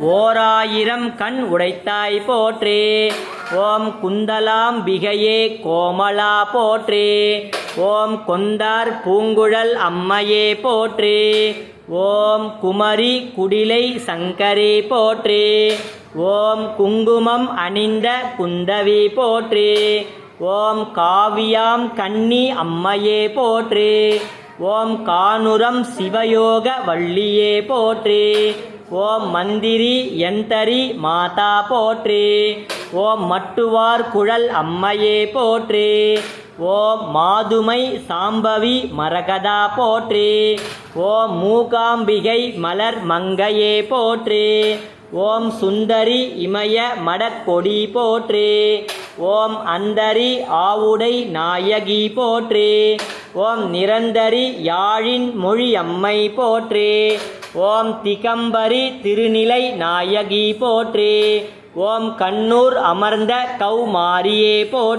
ஓராயிரம் கண் உடைத்தாய் போற்றே. ஓம் குந்தலாம் பிகையே கோமலா போற்றே. ஓம் கொந்தார் பூங்குழல் அம்மையே போற்றே. ஓம் குமரி குடிலை சங்கரே போற்றே. ஓம் குங்குமம் அணிந்த குந்தவி போற்றே. ஓம் காவியாம் கன்னி அம்மையே போற்றே. ஓம் கானுரம் சிவயோக வள்ளியே போற்றே. ஓம் மந்திரி எந்தரி மாதா போற்றே. ஓம் மட்டுவார் குழல் அம்மையே போற்றி. ஓம் மாதுமை சாம்பவி மரகதா போற்றே. ஓம் மூகாம்பிகை மலர் மங்கையே போற்றி. ஓம் சுந்தரி இமய மடக்கொடி போற்றி. ஓம் அந்தரி ஆவுடை நாயகி போற்றே. ஓம் நிரந்தரி யாழின் மொழியம்மை போற்றே. ஓம் திகம்பரி திருநிலை நாயகி போற்றே. ஓம் கண்ணூர் அமர்ந்த கௌமாரியே போற்றே.